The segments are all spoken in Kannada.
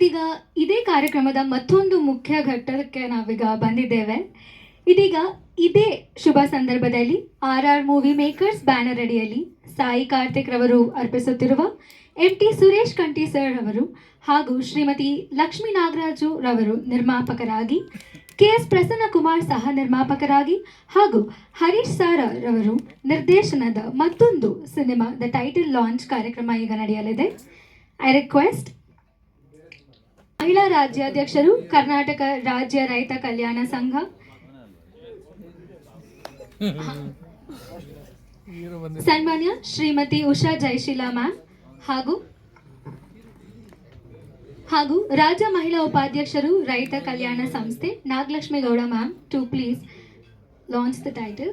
ಇದೀಗ ಇದೇ ಕಾರ್ಯಕ್ರಮದ ಮತ್ತೊಂದು ಮುಖ್ಯ ಘಟ್ಟಕ್ಕೆ ನಾವೀಗ ಬಂದಿದ್ದೇವೆ. ಇದೀಗ ಇದೇ ಶುಭ ಸಂದರ್ಭದಲ್ಲಿ R R movie makers banner ಅಡಿಯಲ್ಲಿ ಸಾಯಿ ಕಾರ್ತಿಕ್ ರವರು ಅರ್ಪಿಸುತ್ತಿರುವ M T Suresh Kanthi sir ಅವರು ಹಾಗೂ ಶ್ರೀಮತಿ ಲಕ್ಷ್ಮೀ ನಾಗರಾಜು ರವರು ನಿರ್ಮಾಪಕರಾಗಿ, ಕೆ ಎಸ್ ಪ್ರಸನ್ನ ಕುಮಾರ್ ಸಹ ನಿರ್ಮಾಪಕರಾಗಿ ಹಾಗೂ ಹರೀಶ್ ಸಾರ ರವರು ನಿರ್ದೇಶನದ ಮತ್ತೊಂದು ಸಿನಿಮಾ ದ ಟೈಟಲ್ ಲಾಂಚ್ ಕಾರ್ಯಕ್ರಮ ಈಗ ನಡೆಯಲಿದೆ. ಐ ರಿಕ್ವೆಸ್ಟ್ ಮಹಿಳಾ ರಾಜ್ಯಾಧ್ಯಕ್ಷರು ಕರ್ನಾಟಕ ರಾಜ್ಯ ರೈತ ಕಲ್ಯಾಣ ಸಂಘ. ಸನ್ಮಾನ್ಯ ಶ್ರೀಮತಿ ಉಷಾ ಜಯಶೀಲ ಮ್ಯಾಮ್ ಹಾಗೂ ಹಾಗೂ ರಾಜ್ಯ ಮಹಿಳಾ ಉಪಾಧ್ಯಕ್ಷರು ರೈತ ಕಲ್ಯಾಣ ಸಂಸ್ಥೆ Nagalakshmi Gowda ma'am to please launch the title.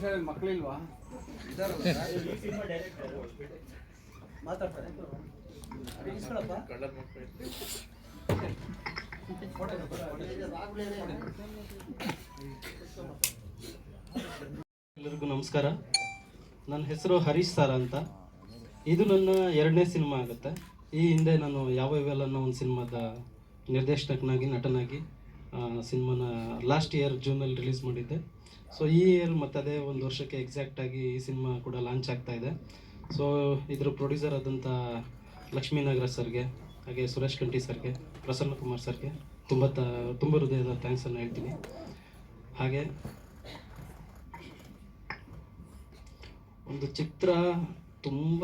ಮಕ್ಕಳಿಲ್ವಾ? ಎಲ್ಲರಿಗೂ ನಮಸ್ಕಾರ. ನನ್ನ ಹೆಸರು ಹರೀಶ್ ಸಾರ ಅಂತ. ಇದು ನನ್ನ ಎರಡನೇ ಸಿನಿಮಾ ಆಗುತ್ತೆ. ಈ ಹಿಂದೆ ನಾನು ಯಾವ ಇವೆಲ್ಲ ಅನ್ನೋ ಒಂದು ಸಿನಿಮಾದ ನಿರ್ದೇಶಕನಾಗಿ, ನಟನಾಗಿ ಸಿನಿಮಾನ ಲಾಸ್ಟ್ ಇಯರ್ ಜೂನಲ್ಲಿ ರಿಲೀಸ್ ಮಾಡಿದ್ದೆ. ಸೊ ಈ ಇಯರ್ ಮತ್ತು ಅದೇ ಒಂದು ವರ್ಷಕ್ಕೆ ಎಕ್ಸಾಕ್ಟಾಗಿ ಈ ಸಿನಿಮಾ ಕೂಡ ಲಾಂಚ್ ಆಗ್ತಾ ಇದೆ. ಸೊ ಇದರ ಪ್ರೊಡ್ಯೂಸರ್ ಆದಂಥ ಲಕ್ಷ್ಮೀ ನಾಗರಾಜ್ ಸರ್ಗೆ ಹಾಗೆ ಸುರೇಶ್ ಕಂಠಿ ಸರ್ಗೆ ಪ್ರಸನ್ನ ಕುಮಾರ್ ಸರ್ಗೆ ತುಂಬ ತ ತುಂಬ ಹೃದಯದ ಥ್ಯಾಂಕ್ಸನ್ನು ಹೇಳ್ತೀನಿ. ಹಾಗೆ ಒಂದು ಚಿತ್ರ ತುಂಬ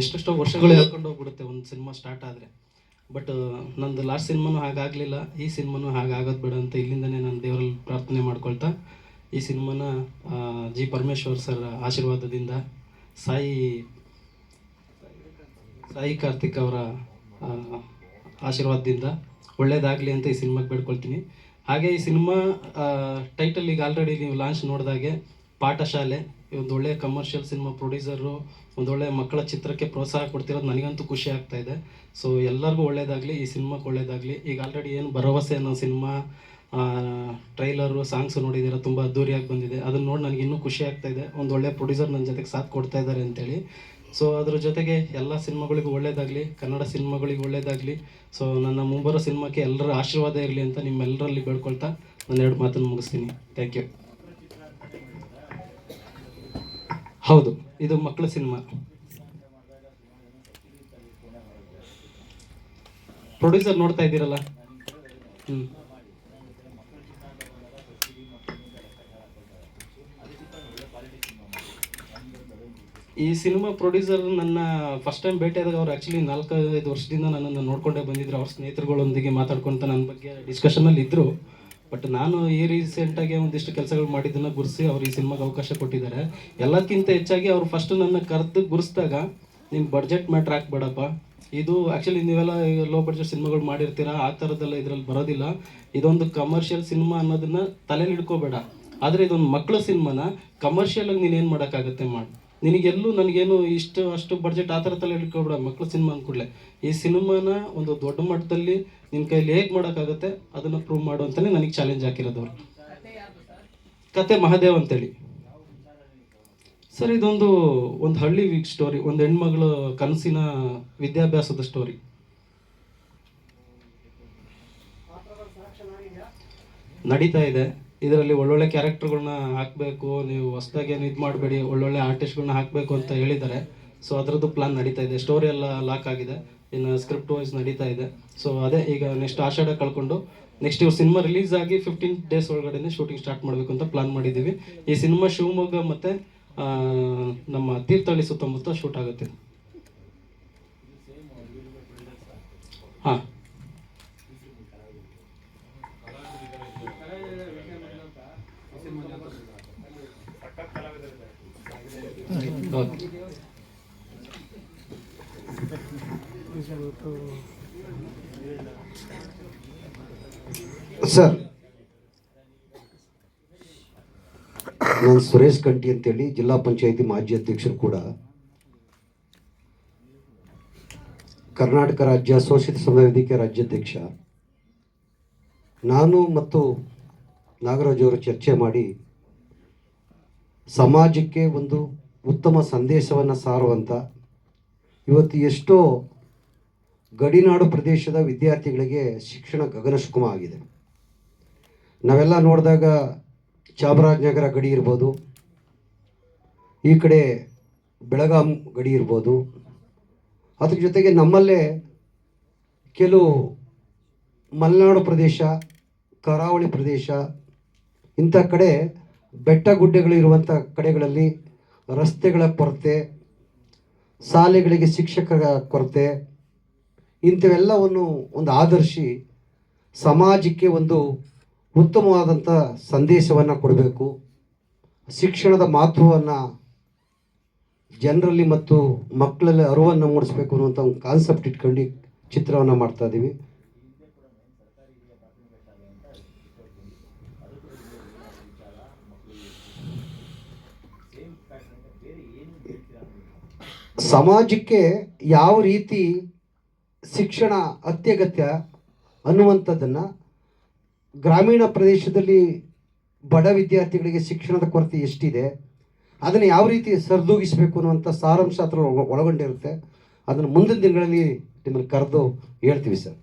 ಎಷ್ಟೆಷ್ಟೋ ವರ್ಷಗಳು ಹೇಳ್ಕೊಂಡು ಹೋಗ್ಬಿಡುತ್ತೆ ಒಂದು ಸಿನಿಮಾ ಸ್ಟಾರ್ಟ್ ಆದರೆ. ಬಟ್ ನಂದು ಲಾಸ್ಟ್ ಸಿನಿಮಾನು ಹಾಗಾಗಲಿಲ್ಲ. ಈ ಸಿನಿಮಾನು ಹಾಗಾಗೋದು ಬೇಡ ಅಂತ ಇಲ್ಲಿಂದನೇ ನಾನು ದೇವರಲ್ಲಿ ಪ್ರಾರ್ಥನೆ ಮಾಡ್ಕೊಳ್ತಾ, ಈ ಸಿನಿಮಾನ ಜಿ ಪರಮೇಶ್ವರ್ ಸರ್ ಆಶೀರ್ವಾದದಿಂದ ಸಾಯಿ ಸಾಯಿ ಕಾರ್ತಿಕ್ ಅವರ ಆಶೀರ್ವಾದದಿಂದ ಒಳ್ಳೇದಾಗಲಿ ಅಂತ ಈ ಸಿನಿಮಾಗೆ ಬೇಡ್ಕೊಳ್ತೀನಿ. ಹಾಗೆ ಈ ಸಿನಿಮಾ ಟೈಟಲ್ ಈಗ ಆಲ್ರೆಡಿ ನೀವು ಲಾಂಚ್ ನೋಡಿದಾಗೆ ಪಾಠಶಾಲೆ ಶಾಲೆ ಒಂದು ಒಳ್ಳೆಯ ಕಮರ್ಷಿಯಲ್ ಸಿನಿಮಾ ಪ್ರೊಡ್ಯೂಸರು ಒಂದೊಳ್ಳೆ ಮಕ್ಕಳ ಚಿತ್ರಕ್ಕೆ ಪ್ರೋತ್ಸಾಹ ಕೊಡ್ತಿರೋದು ನನಗಂತೂ ಖುಷಿ ಆಗ್ತಾ ಇದೆ. ಸೊ ಎಲ್ಲರಿಗೂ ಒಳ್ಳೆಯದಾಗಲಿ ಈ ಸಿನಿಮಾಕ್ಕೆ ಒಳ್ಳೆಯದಾಗಲಿ ಈಗ ಆಲ್ರೆಡಿ ಏನು ಭರವಸೆ ಅನ್ನೋ ಸಿನಿಮಾ ಟ್ರೈಲರು ಸಾಂಗ್ಸ್ ನೋಡಿದ್ದೀರ ತುಂಬ ಅದ್ದೂರಿಯಾಗಿ ಬಂದಿದೆ. ಅದನ್ನ ನೋಡಿ ನನಗೆ ಇನ್ನೂ ಖುಷಿ ಆಗ್ತಾ ಇದೆ. ಒಂದು ಒಳ್ಳೆ ಪ್ರೊಡ್ಯೂಸರ್ ನನ್ನ ಜೊತೆಗೆ ಸಾಥ್ ಕೊಡ್ತಾ ಇದ್ದಾರೆ ಅಂತೇಳಿ. ಸೊ ಅದ್ರ ಜೊತೆಗೆ ಎಲ್ಲ ಸಿನಿಮಾಗಳಿಗೂ ಒಳ್ಳೇದಾಗಲಿ, ಕನ್ನಡ ಸಿನಿಮಾಗಳಿಗೆ ಒಳ್ಳೇದಾಗಲಿ. ಸೊ ನನ್ನ ಮುಂಬರೋ ಸಿನಿಮಾಕ್ಕೆ ಎಲ್ಲರ ಆಶೀರ್ವಾದ ಇರಲಿ ಅಂತ ನಿಮ್ಮೆಲ್ಲರಲ್ಲಿ ಬೇಡ್ಕೊಳ್ತಾ ನಾನು ಎರಡು ಮಾತನ್ನು ಮುಗಿಸ್ತೀನಿ. ಥ್ಯಾಂಕ್ ಯು ಹೌದು, ಇದು ಮಕ್ಕಳ ಸಿನಿಮಾ. ಪ್ರೊಡ್ಯೂಸರ್ ನೋಡ್ತಾ ಇದ್ದೀರಲ್ಲ? ಹ್ಞೂ ಈ ಸಿನಿಮಾ ಪ್ರೊಡ್ಯೂಸರ್ ನನ್ನ ಫಸ್ಟ್ ಟೈಮ್ ಭೇಟಿಯಾದಾಗ ಅವ್ರು ಆ್ಯಕ್ಚುಲಿ ನಾಲ್ಕೈದು ವರ್ಷದಿಂದ ನನ್ನನ್ನು ನೋಡ್ಕೊಂಡೇ ಬಂದಿದ್ರು. ಅವ್ರ ಸ್ನೇಹಿತರುಗಳೊಂದಿಗೆ ಮಾತಾಡ್ಕೊಂತ ನನ್ನ ಬಗ್ಗೆ ಡಿಸ್ಕಷನಲ್ಲಿ ಇದ್ದರು ಬಟ್ ನಾನು ಈ ರೀಸೆಂಟಾಗಿ ಒಂದಿಷ್ಟು ಕೆಲಸಗಳು ಮಾಡಿದ್ದನ್ನು ಗುರುಸಿ ಅವ್ರು ಈ ಸಿನಿಮಾಗೆ ಅವಕಾಶ ಕೊಟ್ಟಿದ್ದಾರೆ. ಎಲ್ಲಕ್ಕಿಂತ ಹೆಚ್ಚಾಗಿ ಅವ್ರು ಫಸ್ಟ್ ನನ್ನ ಕರೆದು ಗುರುಸಿದಾಗ ನಿಮ್ಮ ಬಡ್ಜೆಟ್ ಮ್ಯಾಟ್ರ್ ಹಾಕ್ಬೇಡಪ್ಪ ಇದು ಆ್ಯಕ್ಚುಲಿ ನೀವೆಲ್ಲ ಲೋ ಬಡ್ಜೆಟ್ ಸಿನಿಮಾಗಳು ಮಾಡಿರ್ತೀರಾ, ಆ ಥರದ್ದೆಲ್ಲ ಇದರಲ್ಲಿ ಬರೋದಿಲ್ಲ. ಇದೊಂದು ಕಮರ್ಷಿಯಲ್ ಸಿನಿಮಾ ಅನ್ನೋದನ್ನ ತಲೆಯಲ್ಲಿ ಇಡ್ಕೋಬೇಡ ಆದರೆ ಇದೊಂದು ಮಕ್ಕಳ ಸಿನಿಮಾನ ಕಮರ್ಷಿಯಲ್ ಆಗಿ ಏನು ಮಾಡೋಕ್ಕಾಗತ್ತೆ ಮಾಡಿ? ನಿನಗೆಲ್ಲೂ ನನಗೇನು ಇಷ್ಟು ಅಷ್ಟು ಬಡ್ಜೆಟ್ ಆ ಥರ ತಲೆ ಇಟ್ಕೊಬೇಡ ಮಕ್ಕಳು ಸಿನಿಮಾ ಅಂದ್ಕೂಡಲೆ ಈ ಸಿನಿಮಾನ ಒಂದು ದೊಡ್ಡ ಮಟ್ಟದಲ್ಲಿ ನಿನ್ನ ಕೈಲಿ ಹೇಗೆ ಮಾಡೋಕ್ಕಾಗತ್ತೆ ಅದನ್ನು ಪ್ರೂವ್ ಮಾಡು ಅಂತಲೇ ನನಗೆ ಚಾಲೆಂಜ್ ಹಾಕಿರೋದು ಕತೆ ಮಹಾದೇವ್ ಅಂತೇಳಿ. ಸರ್, ಇದೊಂದು ಒಂದು ಹಳ್ಳಿ ವೀಕ್ ಸ್ಟೋರಿ ಒಂದು ಹೆಣ್ಮಗಳ ಕನಸಿನ ವಿದ್ಯಾಭ್ಯಾಸದ ಸ್ಟೋರಿ ನಡೀತಾ ಇದೆ. ಇದರಲ್ಲಿ ಒಳ್ಳೊಳ್ಳೆ ಕ್ಯಾರೆಕ್ಟರ್ಗಳನ್ನ ಹಾಕಬೇಕು, ನೀವು ಹೊಸ್ದಾಗಿ ಏನು ಇದು ಮಾಡಬೇಡಿ, ಒಳ್ಳೊಳ್ಳೆ ಆರ್ಟಿಸ್ಟ್ಗಳನ್ನ ಹಾಕಬೇಕು ಅಂತ ಹೇಳಿದ್ದಾರೆ. ಸೊ ಅದರದ್ದು ಪ್ಲಾನ್ ನಡೀತಾ ಇದೆ. ಸ್ಟೋರಿ ಎಲ್ಲ ಲಾಕ್ ಆಗಿದೆ. ಇನ್ನು ಸ್ಕ್ರಿಪ್ಟ್ ವೈಸ್ ನಡೀತಾ ಇದೆ. ಸೊ ಅದೇ ಈಗ ನೆಕ್ಸ್ಟ್ ಆಷಾಢ ಕಳ್ಕೊಂಡು ನೆಕ್ಸ್ಟ್ ಇವ್ರು ಸಿನಿಮಾ ರಿಲೀಸ್ ಆಗಿ ಫಿಫ್ಟೀನ್ ಡೇಸ್ ಒಳಗಡೆ ಶೂಟಿಂಗ್ ಸ್ಟಾರ್ಟ್ ಮಾಡಬೇಕು ಅಂತ ಪ್ಲಾನ್ ಮಾಡಿದ್ದೀವಿ. ಈ ಸಿನಿಮಾ ಶಿವಮೊಗ್ಗ ಮತ್ತು ನಮ್ಮ ತೀರ್ಥಹಳ್ಳಿ ಸುತ್ತಮುತ್ತ ಶೂಟ್ ಆಗುತ್ತೆ. ಹಾಂ. ಸರ್, ನಾನು ಸುರೇಶ್ ಕಂಟಿ ಅಂತೇಳಿ ಜಿಲ್ಲಾ ಪಂಚಾಯತಿ ಮಾಜಿ ಅಧ್ಯಕ್ಷರು ಕೂಡ ಕರ್ನಾಟಕ ರಾಜ್ಯ ಶೋಷಿತ ಸಮಯ ವೇದಿಕೆ ರಾಜ್ಯಾಧ್ಯಕ್ಷ. ನಾನು ಮತ್ತು ನಾಗರಾಜ್ ಅವರು ಚರ್ಚೆ ಮಾಡಿ, ಸಮಾಜಕ್ಕೆ ಒಂದು ಉತ್ತಮ ಸಂದೇಶವನ್ನು ಸಾರುವಂಥ ಇವತ್ತು ಎಷ್ಟೋ ಗಡಿನಾಡು ಪ್ರದೇಶದ ವಿದ್ಯಾರ್ಥಿಗಳಿಗೆ ಶಿಕ್ಷಣ ಗಗನಶುಕುಮ ಆಗಿದೆ. ನಾವೆಲ್ಲ ನೋಡಿದಾಗ ಚಾಮರಾಜನಗರ ಗಡಿ ಇರ್ಬೋದು, ಈ ಕಡೆ ಬೆಳಗಾಂ ಗಡಿ ಇರ್ಬೋದು, ಅದ್ರ ಜೊತೆಗೆ ನಮ್ಮಲ್ಲೇ ಕೆಲವು ಮಲೆನಾಡು ಪ್ರದೇಶ, ಕರಾವಳಿ ಪ್ರದೇಶ ಇಂಥ ಕಡೆ ಬೆಟ್ಟ ಗುಡ್ಡಗಳಿರುವಂಥ ಕಡೆಗಳಲ್ಲಿ ರಸ್ತೆಗಳ ಕೊರತೆ, ಶಾಲೆಗಳಿಗೆ ಶಿಕ್ಷಕರ ಕೊರತೆ, ಇಂಥವೆಲ್ಲವನ್ನು ಒಂದು ಆದರ್ಶಿ ಸಮಾಜಕ್ಕೆ ಒಂದು ಉತ್ತಮವಾದಂಥ ಸಂದೇಶವನ್ನು ಕೊಡಬೇಕು. ಶಿಕ್ಷಣದ ಮಹತ್ವವನ್ನು ಜನರಲ್ಲಿ ಮತ್ತು ಮಕ್ಕಳಲ್ಲಿ ಅರಿವನ್ನು ಮೂಡಿಸ್ಬೇಕು ಅನ್ನುವಂಥ ಒಂದು ಕಾನ್ಸೆಪ್ಟ್ ಇಟ್ಕೊಂಡು ಚಿತ್ರವನ್ನು ಮಾಡ್ತಾ ಸಮಾಜಕ್ಕೆ ಯಾವ ರೀತಿ ಶಿಕ್ಷಣ ಅತ್ಯಗತ್ಯ ಅನ್ನುವಂಥದ್ದನ್ನು ಗ್ರಾಮೀಣ ಪ್ರದೇಶದಲ್ಲಿ ಬಡ ವಿದ್ಯಾರ್ಥಿಗಳಿಗೆ ಶಿಕ್ಷಣದ ಕೊರತೆ ಎಷ್ಟಿದೆ, ಅದನ್ನು ಯಾವ ರೀತಿ ಸರಿದೂಗಿಸಬೇಕು ಅನ್ನುವಂಥ ಸಾರಾಂಶ ಅದರ ಒಳಗೊಂಡಿರುತ್ತೆ. ಅದನ್ನು ಮುಂದಿನ ದಿನಗಳಲ್ಲಿ ನಿಮ್ಮನ್ನು ಕರೆದು ಹೇಳ್ತೀವಿ ಸರ್.